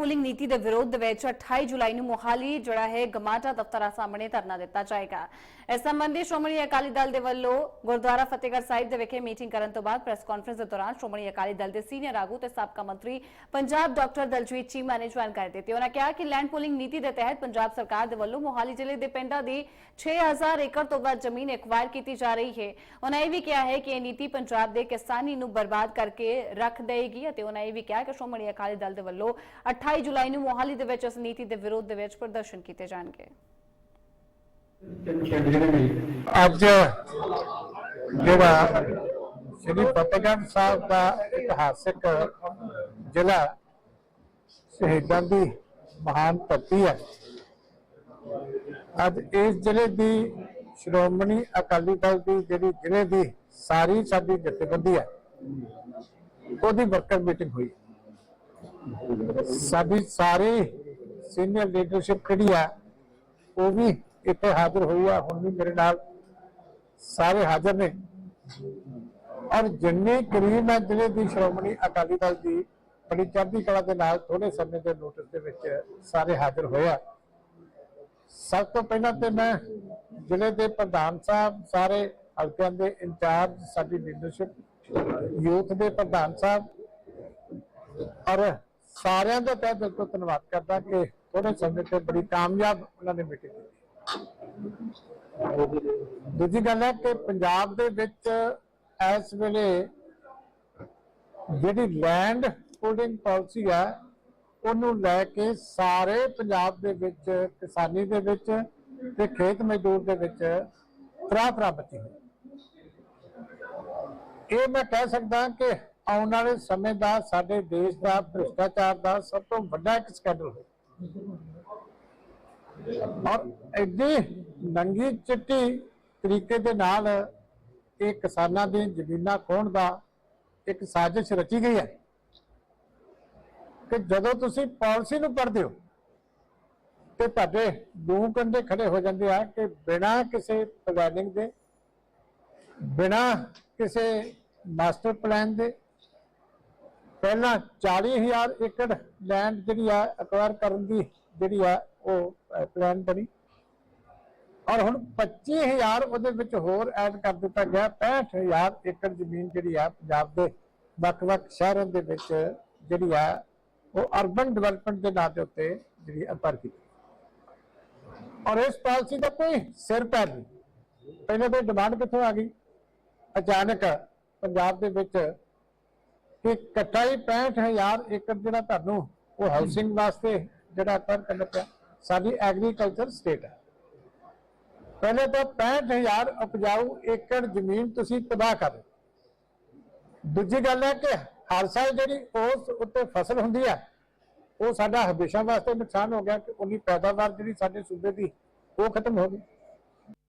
ਪੁਲਿੰਗ ਨੀਤੀ ਦੇ ਵਿਰੋਧ ਵਿੱਚ 28 ਜੁਲਾਈ ਨੂੰ ਮੋਹਾਲੀ ਜਿਹੜਾ ਹੈ ਗਮਾਟਾ ਦਫ਼ਤਰਾਂ ਸਾਹਮਣੇ ਧਰਨਾ ਦਿੱਤਾ ਜਾਏਗਾ। ਇਸ ਸੰਬੰਧੀ ਸ਼੍ਰੋਮਣੀ ਅਕਾਲੀ ਦਲ ਦੇ ਵੱਲੋਂ ਗੁਰਦੁਆਰਾ ਫਤਿਹਗੜ੍ਹ ਸਾਹਿਬ ਦੇ ਵਿਖੇ ਮੀਟਿੰਗ ਕਰਨ ਤੋਂ ਬਾਅਦ ਪ੍ਰੈਸ ਕਾਨਫਰੰਸ ਦੇ ਦੌਰਾਨ ਸ਼੍ਰੋਮਣੀ ਅਕਾਲੀ ਦਲ ਦੇ ਸੀਨੀਅਰ ਆਗੂ ਤੇ ਸਾਬਕਾ ਮੰਤਰੀ ਪੰਜਾਬ ਡਾਕਟਰ ਦਲਜੀਤ ਚੀਮਾ ਨੇ ਜਾਣਕਾਰੀ ਦਿੱਤੀ। ਉਹਨਾਂ ਕਿਹਾ ਕਿ ਲੈਂਡ ਪੂਲਿੰਗ ਨੀਤੀ ਦੇ ਤਹਿਤ ਪੰਜਾਬ ਸਰਕਾਰ ਦੇ ਵੱਲੋਂ ਮੋਹਾਲੀ ਜ਼ਿਲ੍ਹੇ ਦੇ ਪਿੰਡਾਂ ਦੀ 6000 ਏਕੜ ਤੋਂ ਵੱਧ ਜ਼ਮੀਨ ਐਕਵਾਇਰ ਕੀਤੀ ਜਾ ਰਹੀ ਹੈ। ਉਹਨਾਂ ਇਹ ਵੀ ਕਿਹਾ ਹੈ ਕਿ ਇਹ ਨੀਤੀ ਪੰਜਾਬ ਦੇ ਕਿਸਾਨੀ ਨੂੰ ਬਰਬਾਦ ਕਰਕੇ ਰੱਖ ਦੇਗੀ ਅਤੇ ਉਹਨਾਂ ਇਹ ਵੀ ਕਿਹਾ ਕਿ ਸ਼੍ਰੋਮਣੀ ਅਕਾਲੀ ਦਲ ਦੇ ਵੱਲੋਂ 28 ਜੁਲਾਈ ਨੂੰ ਮੋਹਾਲੀ ਦੇ ਵਿੱਚ ਇਸ ਨੀਤੀ ਦੇ ਵਿਰੋਧ ਦੇ ਵਿੱਚ ਪ੍ਰਦਰਸ਼ਨ ਕੀਤੇ ਜਾਣਗੇ। ਅੱਜ ਜਿਹੜਾ ਸ੍ਰੀ ਫਤਿਹਗੜ੍ਹ ਸਾਹਿਬ ਦਾ ਇਤਿਹਾਸਿਕ ਜ਼ਿਲ੍ਹਾ ਸ਼ਹੀਦਾਂ ਦੀ ਮਹਾਨ ਧਰਤੀ ਹੈ। ਅੱਜ ਇਸ ਜ਼ਿਲ੍ਹੇ ਦੀ ਸ਼੍ਰੋਮਣੀ ਅਕਾਲੀ ਦਲ ਦੀ ਜਿਹੜੀ ਜ਼ਿਲ੍ਹੇ ਦੀ ਸਾਰੀ ਸਾਡੀ ਜਥੇਬੰਦੀ ਹੈ, ਉਹਦੀ ਵਰਕਰ ਮੀਟਿੰਗ ਹੋਈ। ਸਾਡੀ ਸਾਰੀ ਸੀਨੀਅਰ ਲੀਡਰਸ਼ਿਪ ਜਿਹੜੀ ਆ, ਉਹ ਵੀ ਇੱਥੇ ਹਾਜ਼ਰ ਹੋਈ ਆ। ਹੁਣ ਵੀ ਮੇਰੇ ਨਾਲ ਸਾਰੇ ਹਾਜ਼ਰ ਨੇ। ਔਰ ਜਿੰਨੇ ਕਰੀਬ ਹੈ ਜ਼ਿਲ੍ਹੇ ਦੀ ਸ਼੍ਰੋਮਣੀ ਅਕਾਲੀ ਦਲ ਦੀ, ਬੜੀ ਚੜ੍ਹਦੀ ਕਲਾ ਦੇ ਨਾਲ ਥੋੜੇ ਸਮੇਂ ਦੇ ਨੋਟਿਸ ਦੇ ਵਿੱਚ ਸਾਰੇ ਹਾਜ਼ਰ ਹੋਇਆ ਸਭ ਤੋਂ ਪਹਿਲਾਂ ਤੇ ਮੈਂ ਜ਼ਿਲ੍ਹੇ ਦੇ ਪ੍ਰਧਾਨ ਸਾਹਿਬ, ਸਾਰੇ ਹਲਕਿਆਂ ਦੇ ਇੰਚਾਰਜ, ਸਾਡੀ ਲੀਡਰਸ਼ਿਪ ਯੂਥ ਦੇ ਪ੍ਰਧਾਨ ਸਾਹਿਬ ਔਰ ਸਾਰਿਆਂ ਦਾ ਤਹਿ ਦਿਲ ਤੋਂ ਧੰਨਵਾਦ ਕਰਦਾ ਕਿ ਥੋੜੇ ਸਮੇਂ ਤੇ ਬੜੀ ਕਾਮਯਾਬ ਉਹਨਾਂ ਨੇ ਮੀਟਿੰਗ ਕੀਤੀ। ਦੂਜੀ ਗੱਲ ਹੈ ਕਿ ਪੰਜਾਬ ਦੇ ਵਿੱਚ ਇਸ ਵੇਲੇ ਜਿਹੜੀ ਲੈਂਡ ਹੋਲਡਿੰਗ ਪਾਲਿਸੀ ਹੈ, ਉਹਨੂੰ ਲੈ ਕੇ ਸਾਰੇ ਪੰਜਾਬ ਦੇ ਵਿੱਚ, ਕਿਸਾਨੀ ਦੇ ਵਿੱਚ ਤੇ ਖੇਤ ਮਜ਼ਦੂਰ ਦੇ ਵਿੱਚ ਤਰਾ ਤਰਾ ਮਚੀ ਹੋਈ। ਇਹ ਮੈਂ ਕਹਿ ਸਕਦਾ ਕਿ ਆਉਣ ਵਾਲੇ ਸਮੇਂ ਦਾ, ਸਾਡੇ ਦੇਸ਼ ਦਾ, ਭ੍ਰਿਸ਼ਟਾਚਾਰ ਦਾ ਸਭ ਤੋਂ ਵੱਡਾ ਇੱਕ ਸਕੈਂਡਲ ਹੋਇਆ ਔਰ ਐਡੀ ਨੰਗੀ ਚਿੱਟੀ ਤਰੀਕੇ ਦੇ ਨਾਲ ਇਹ ਕਿਸਾਨਾਂ ਦੀ ਜ਼ਮੀਨਾਂ ਖੋਹਣ ਦਾ ਇੱਕ ਸਾਜ਼ਿਸ਼ ਰਚੀ ਗਈ ਹੈ ਕਿ ਜਦੋਂ ਤੁਸੀਂ ਪਾਲਿਸੀ ਨੂੰ ਪੜ੍ਹਦੇ ਹੋ ਤੇ ਤੁਹਾਡੇ ਦੋ ਕੰਡੇ ਖੜੇ ਹੋ ਜਾਂਦੇ ਆ ਕਿ ਬਿਨਾਂ ਕਿਸੇ ਪਲੈਨਿੰਗ ਦੇ, ਬਿਨਾਂ ਕਿਸੇ ਮਾਸਟਰ ਪਲਾਨ ਦੇ ਪਹਿਲਾਂ 40000 ਏਕੜ ਲੈਂਡ ਜਿਹੜੀ ਆ ਅਕਵਾਇਰ ਕਰਨ ਦੀ ਜਿਹੜੀ ਆ ਉਹ ਪਲਾਨ ਬਣੀ। ਔਰ ਹੁਣ 25000 ਉਹਦੇ ਵਿੱਚ ਹੋਰ ਐਡ ਕਰ ਦਿੱਤਾ ਗਿਆ। 65000 ਏਕੜ ਜ਼ਮੀਨ ਜਿਹੜੀ ਆ ਪੰਜਾਬ ਦੇ ਵੱਖ-ਵੱਖ ਸ਼ਹਿਰਾਂ ਦੇ ਵਿੱਚ ਜਿਹੜੀ ਆ ਉਹ ਅਰਬਨ ਡਿਵੈਲਪਮੈਂਟ ਦੇ ਨਾਂ ਦੇ ਉੱਤੇ ਜਿਹੜੀ ਅਪਰ ਕੀਤੀ। ਔਰ ਇਸ ਪਾਲਿਸੀ ਦਾ ਕੋਈ ਸਿਰ ਪੈਰ ਨਹੀਂ। ਪਹਿਲੇ ਤੇ ਡਿਮਾਂਡ ਕਿੱਥੋਂ ਆ ਗਈ? ਅਚਾਨਕ ਪੰਜਾਬ ਦੇ ਵਿੱਚ ਕਿ ਇਕੱਠਾ ਹੀ 65000 ਏਕੜ ਜਿਹੜਾ ਤੁਹਾਨੂੰ ਉਹ ਹਾਊਸਿੰਗ ਵਾਸਤੇ ਜਿਹੜਾ ਅਕਵਾਇਰ ਕਰਨਾ ਪਿਆ, ਸਾਡੀ ਐਗਰੀਕਲਚਰ ਸਟੇਟ ਹੈ। ਪਹਿਲੇ ਤਾਂ 65000 ਉਪਜਾਊ ਏਕੜ ਜ਼ਮੀਨ ਤੁਸੀਂ ਤਬਾਹ ਕਰ ਦੂਜੀ ਗੱਲ ਹੈ ਕਿ ਹਰ ਸਾਲ ਜਿਹੜੀ ਉਸ ਉੱਤੇ ਫਸਲ ਹੁੰਦੀ ਹੈ, ਉਹ ਸਾਡਾ ਹਮੇਸ਼ਾ ਵਾਸਤੇ ਨੁਕਸਾਨ ਹੋ ਗਿਆ ਕਿ ਉਨੀ ਪੈਦਾਵਾਰ ਜਿਹੜੀ ਸਾਡੇ ਸੂਬੇ ਦੀ, ਉਹ ਖਤਮ ਹੋ ਗਈ।